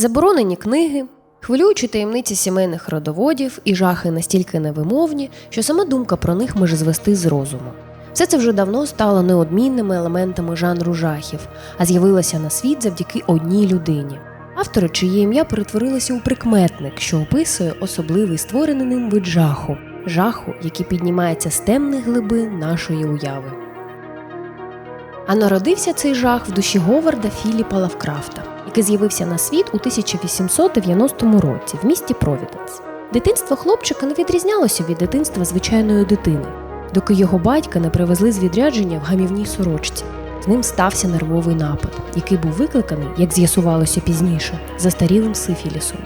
Заборонені книги, хвилюючі таємниці сімейних родоводів і жахи настільки невимовні, що сама думка про них може звести з розуму. Все це вже давно стало неодмінними елементами жанру жахів, а з'явилося на світ завдяки одній людині. Автори, чиє ім'я перетворилося у прикметник, що описує особливий створений ним вид жаху, жаху, який піднімається з темних глибин нашої уяви. А народився цей жах в душі Говарда Філіпа Лавкрафта, який з'явився на світ у 1890 році в місті Провіденс. Дитинство хлопчика не відрізнялося від дитинства звичайної дитини, доки його батька не привезли з відрядження в гамівній сорочці. З ним стався нервовий напад, який був викликаний, як з'ясувалося пізніше, застарілим сифілісом.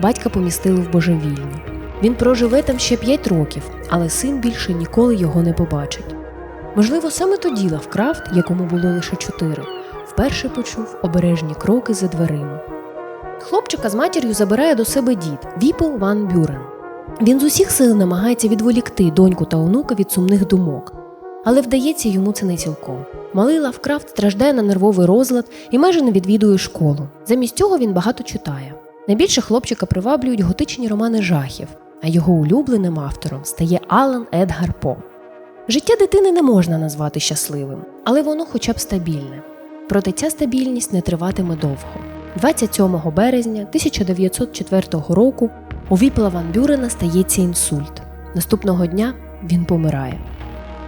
Батька помістили в божевільню. Він проживе там ще 5 років, але син більше ніколи його не побачить. Можливо, саме тоді Лавкрафт, якому було лише чотири, вперше почув обережні кроки за дверима. Хлопчика з матір'ю забирає до себе дід Віпл Ван Бюрен. Він з усіх сил намагається відволікти доньку та онука від сумних думок, але вдається йому це не цілком. Малий Лавкрафт страждає на нервовий розлад і майже не відвідує школу. Замість цього він багато читає. Найбільше хлопчика приваблюють готичні романи жахів, а його улюбленим автором стає Алан Едгар По. Життя дитини не можна назвати щасливим, але воно хоча б стабільне. Проте ця стабільність не триватиме довго. 27 березня 1904 року у Віпла Ван Бюрена стається інсульт. Наступного дня він помирає.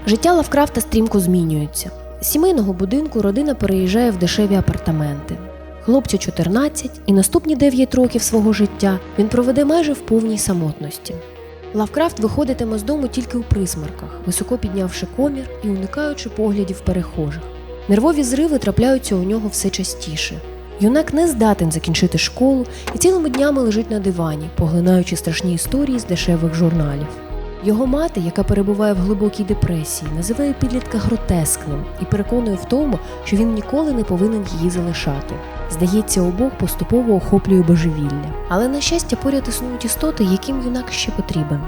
Життя Лавкрафта стрімко змінюється. З сімейного будинку родина переїжджає в дешеві апартаменти. Хлопцю 14 і наступні 9 років свого життя він проведе майже в повній самотності. Лавкрафт виходитиме з дому тільки у присмерках, високо піднявши комір і уникаючи поглядів перехожих. Нервові зриви трапляються у нього все частіше. Юнак не здатен закінчити школу і цілими днями лежить на дивані, поглинаючи страшні історії з дешевих журналів. Його мати, яка перебуває в глибокій депресії, називає підлітка гротескним і переконує в тому, що він ніколи не повинен її залишати. Здається, обох поступово охоплює божевілля. Але, на щастя, поряд існують істоти, яким юнак ще потрібен.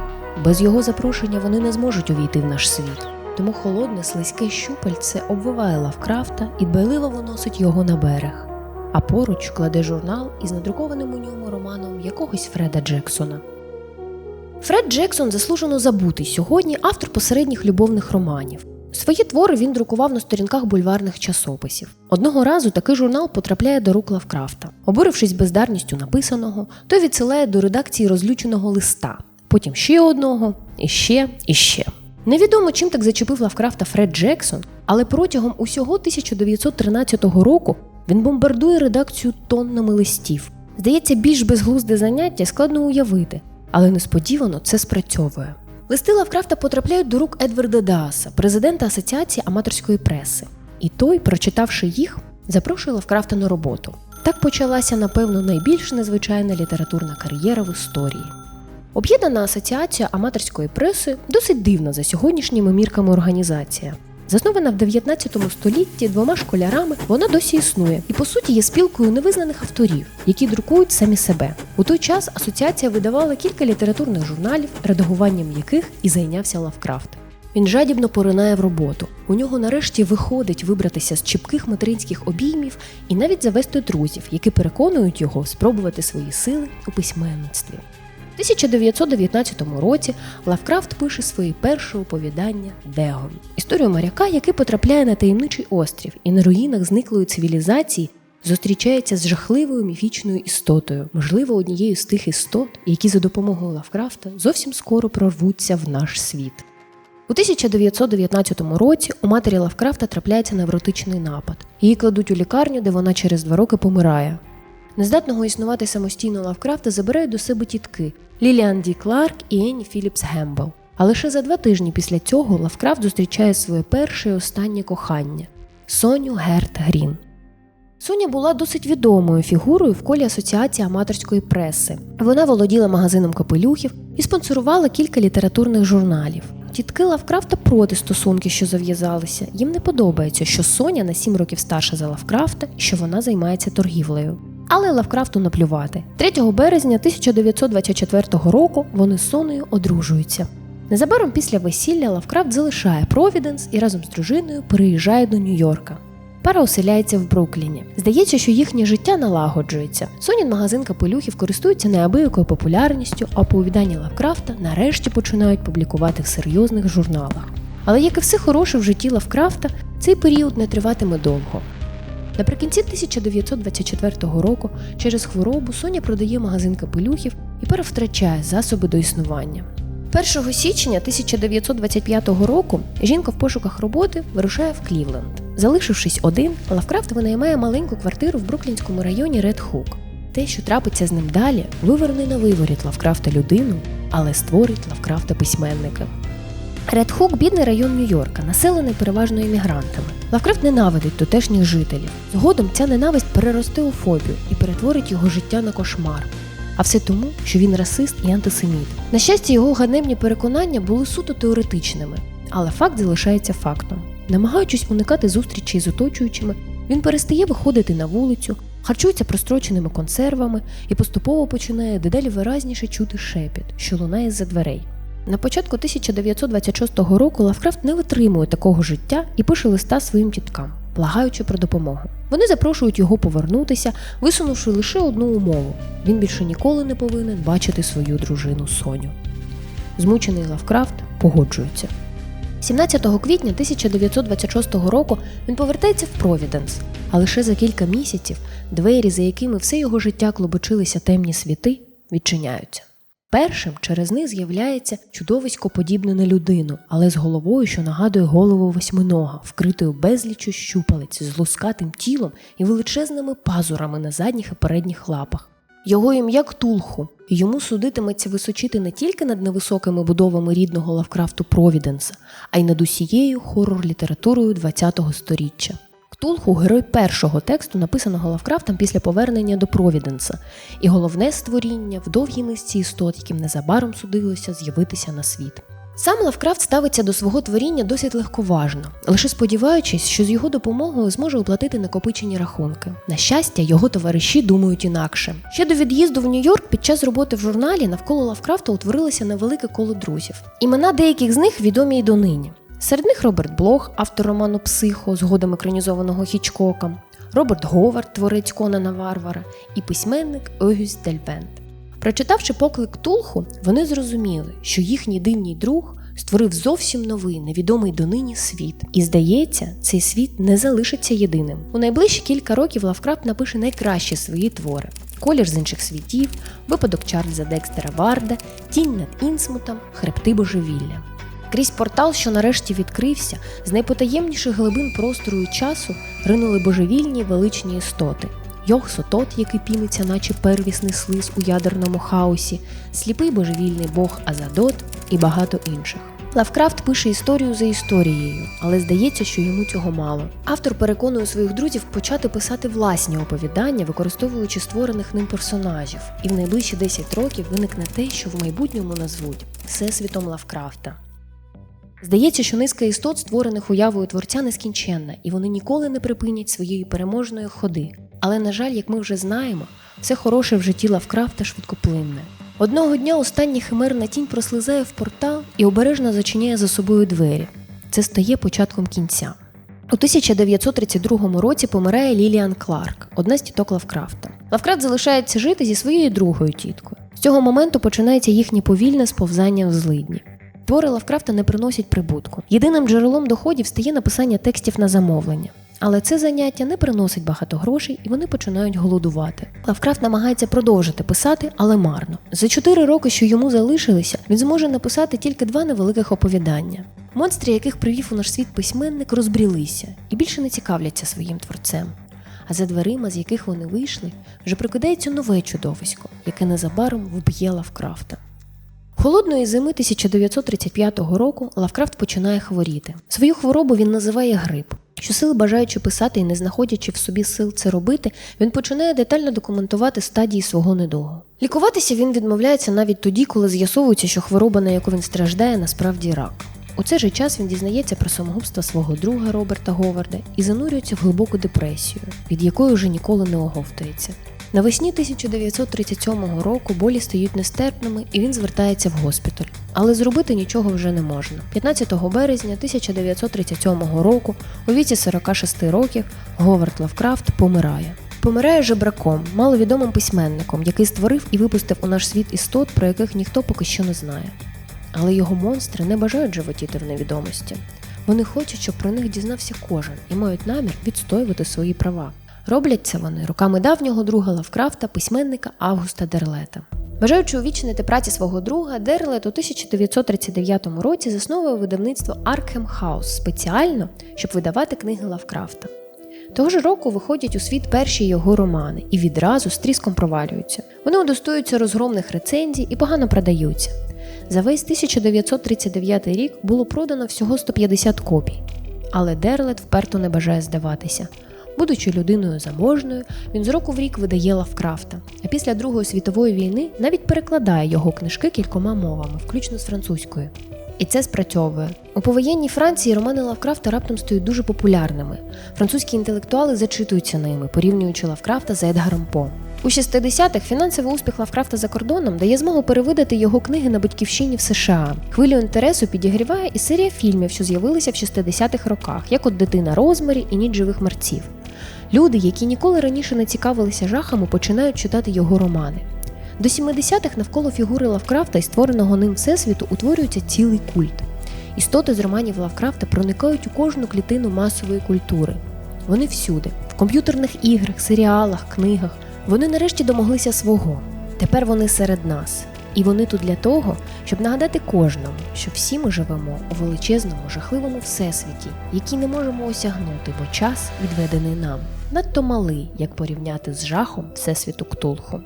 Без його запрошення вони не зможуть увійти в наш світ. Тому холодне, слизьке щупальце обвиває Лавкрафта і дбайливо виносить його на берег. А поруч кладе журнал із надрукованим у ньому романом якогось Фреда Джексона. Фред Джексон заслужено забутий сьогодні автор посередніх любовних романів. Свої твори він друкував на сторінках бульварних часописів. Одного разу такий журнал потрапляє до рук Лавкрафта. Обурившись бездарністю написаного, той відсилає до редакції розлюченого листа, потім ще одного, і ще, і ще. Невідомо, чим так зачепив Лавкрафта Фред Джексон, але протягом усього 1913 року він бомбардує редакцію тоннами листів. Здається, більш безглузде заняття складно уявити, але несподівано це спрацьовує. Листи Лавкрафта потрапляють до рук Едварда Дааса, президента Асоціації аматорської преси. І той, прочитавши їх, запрошує Лавкрафта на роботу. Так почалася, напевно, найбільш незвичайна літературна кар'єра в історії. Об'єднана асоціація аматорської преси досить дивна за сьогоднішніми мірками організація. Заснована в 19 столітті двома школярами, вона досі існує і по суті є спілкою невизнаних авторів, які друкують самі себе. У той час асоціація видавала кілька літературних журналів, редагуванням яких і зайнявся Лавкрафт. Він жадібно поринає в роботу. У нього нарешті виходить вибратися з чіпких материнських обіймів і навіть завести друзів, які переконують його спробувати свої сили у письменництві. У 1919 році Лавкрафт пише свої перше оповідання Дегон, історію моряка, який потрапляє на таємничий острів і на руїнах зниклої цивілізації зустрічається з жахливою міфічною істотою, можливо, однією з тих істот, які за допомогою Лавкрафта зовсім скоро прорвуться в наш світ. У 1919 році у матері Лавкрафта трапляється невротичний напад. Її кладуть у лікарню, де вона через два роки помирає. Нездатного існувати самостійно Лавкрафта забирають до себе тітки Ліліан Ді Кларк і Енні Філіпс Гембл. А лише за два тижні після цього Лавкрафт зустрічає своє перше і останнє кохання Соню Герт Грін. Соня була досить відомою фігурою в колі Асоціації аматорської преси. Вона володіла магазином капелюхів і спонсорувала кілька літературних журналів. Тітки Лавкрафта проти стосунки, що зав'язалися. Їм не подобається, що Соня на сім років старша за Лавкрафта і що вона займається торгівлею. Але Лавкрафту наплювати. 3 березня 1924 року вони з Соною одружуються. Незабаром після весілля Лавкрафт залишає Провіденс і разом з дружиною переїжджає до Нью-Йорка. Пара оселяється в Брукліні. Здається, що їхнє життя налагоджується. Сонін магазин капелюхів користується неабиякою популярністю, а оповідання Лавкрафта нарешті починають публікувати в серйозних журналах. Але як і все хороше в житті Лавкрафта, цей період не триватиме довго. Наприкінці 1924 року через хворобу Соня продає магазин капелюхів і пара втрачає засоби до існування. 1 січня 1925 року жінка в пошуках роботи вирушає в Клівленд. Залишившись один, Лавкрафт винаймає маленьку квартиру в бруклінському районі Ред Хук. Те, що трапиться з ним далі, виверне на виворіт Лавкрафта людину, але створить Лавкрафта письменника. Ред Хук – бідний район Нью-Йорка, населений переважно іммігрантами. Лавкрафт ненавидить тутешніх жителів. Згодом ця ненависть переросте у фобію і перетворить його життя на кошмар. А все тому, що він расист і антисеміт. На щастя, його ганебні переконання були суто теоретичними, але факт залишається фактом. Намагаючись уникати зустрічей з оточуючими, він перестає виходити на вулицю, харчується простроченими консервами і поступово починає дедалі виразніше чути шепіт, що лунає з-за дверей. На початку 1926 року Лавкрафт не витримує такого життя і пише листа своїм тіткам, благаючи про допомогу. Вони запрошують його повернутися, висунувши лише одну умову: він більше ніколи не повинен бачити свою дружину Соню. Змучений Лавкрафт погоджується. 17 квітня 1926 року він повертається в Провіденс, а лише за кілька місяців двері, за якими все його життя клубочилися темні світи, відчиняються. Першим через них з'являється чудовисько подібне на людину, але з головою, що нагадує голову восьминога, вкритою безліччю щупалець з лускатим тілом і величезними пазурами на задніх і передніх лапах. Його ім'я Ктулху, йому судитиметься височити не тільки над невисокими будовами рідного Лавкрафту Провіденса, а й над усією хорор-літературою ХХ століття. Ктулху герой першого тексту, написаного Лавкрафтом після повернення до Провіденса, і головне створіння в довгій низці істот, яким незабаром судилося з'явитися на світ. Сам Лавкрафт ставиться до свого творіння досить легковажно, лише сподіваючись, що з його допомогою зможе оплатити накопичені рахунки. На щастя, його товариші думають інакше. Ще до від'їзду в Нью-Йорк під час роботи в журналі навколо Лавкрафта утворилося невелике коло друзів. Імена деяких з них відомі й донині. Серед них Роберт Блох, автор роману Психо, згодом екранізованого Хічкоком, Роберт Говард, творець Конана Варвара, і письменник Огюст Дельбент. Прочитавши поклик Тулху, вони зрозуміли, що їхній дивній друг створив зовсім новий, невідомий донині світ. І здається, цей світ не залишиться єдиним. У найближчі кілька років Лавкрафт напише найкращі свої твори: Колір з інших світів, випадок Чарльза Декстера Варда, Тінь над Інсмутом, Хребти божевілля. Крізь портал, що нарешті відкрився, з найпотаємніших глибин простору і часу ринули божевільні величні істоти. Йох Сотот, який піниться, наче первісний слиз у ядерному хаосі, сліпий божевільний бог Азадот і багато інших. Лавкрафт пише історію за історією, але здається, що йому цього мало. Автор переконує своїх друзів почати писати власні оповідання, використовуючи створених ним персонажів, і в найближчі 10 років виникне те, що в майбутньому назвуть Всесвітом Лавкрафта. Здається, що низка істот, створених уявою творця, нескінченна, і вони ніколи не припинять своєї переможної ходи. Але, на жаль, як ми вже знаємо, все хороше в житті Лавкрафта швидкоплинне. Одного дня остання химерна тінь прослизає в портал і обережно зачиняє за собою двері. Це стає початком кінця. У 1932 році помирає Ліліан Кларк, одна з тіток Лавкрафта. Лавкрафт залишається жити зі своєю другою тіткою. З цього моменту починається їхнє повільне сповзання в злидні. Твори Лавкрафта не приносять прибутку. Єдиним джерелом доходів стає написання текстів на замовлення. Але це заняття не приносить багато грошей і вони починають голодувати. Лавкрафт намагається продовжити писати, але марно. За чотири роки, що йому залишилися, він зможе написати тільки два невеликих оповідання. Монстри, яких привів у наш світ письменник, розбрілися і більше не цікавляться своїм творцем. А за дверима, з яких вони вийшли, вже прикидається нове чудовисько, яке незабаром вб'є Лавкрафта. Холодної зими 1935 року Лавкрафт починає хворіти. Свою хворобу він називає грип. Щосили бажаючи писати і не знаходячи в собі сил це робити, він починає детально документувати стадії свого недугу. Лікуватися він відмовляється навіть тоді, коли з'ясовується, що хвороба, на яку він страждає, насправді рак. У цей же час він дізнається про самогубство свого друга Роберта Говарда і занурюється в глибоку депресію, від якої вже ніколи не оговтується. Навесні 1937 року болі стають нестерпними, і він звертається в госпіталь. Але зробити нічого вже не можна. 15 березня 1937 року, у віці 46 років, Говард Лавкрафт помирає. Помирає жебраком, маловідомим письменником, який створив і випустив у наш світ істот, про яких ніхто поки що не знає. Але його монстри не бажають животіти в невідомості. Вони хочуть, щоб про них дізнався кожен і мають намір відстоювати свої права. Роблять це вони руками давнього друга Лавкрафта, письменника Августа Дерлета. Бажаючи увічнити праці свого друга, Дерлет у 1939 році засновує видавництво Arkham House спеціально, щоб видавати книги Лавкрафта. Того ж року виходять у світ перші його романи і відразу з тріском провалюються. Вони удостоюються розгромних рецензій і погано продаються. За весь 1939 рік було продано всього 150 копій. Але Дерлет вперто не бажає здаватися. Будучи людиною заможною, він з року в рік видає Лавкрафта, а після Другої світової війни навіть перекладає його книжки кількома мовами, включно з французькою. І це спрацьовує. У повоєнній Франції романи Лавкрафта раптом стають дуже популярними. Французькі інтелектуали зачитуються ними, порівнюючи Лавкрафта з Едгаром По. У 60-х фінансовий успіх Лавкрафта за кордоном дає змогу перевидати його книги на батьківщині в США. Хвилю інтересу підігріває і серія фільмів, що з'явилися в 60-х роках, як от Дитина Розмарі і Ніч живих мерців. Люди, які ніколи раніше не цікавилися жахами, починають читати його романи. До 70-х навколо фігури Лавкрафта і створеного ним всесвіту утворюється цілий культ. Істоти з романів Лавкрафта проникають у кожну клітину масової культури. Вони всюди, в комп'ютерних іграх, серіалах, книгах. Вони нарешті домоглися свого. Тепер вони серед нас. І вони тут для того, щоб нагадати кожному, що всі ми живемо у величезному, жахливому всесвіті, який не можемо осягнути, бо час відведений нам надто малий, як порівняти з жахом всесвіту Ктулху.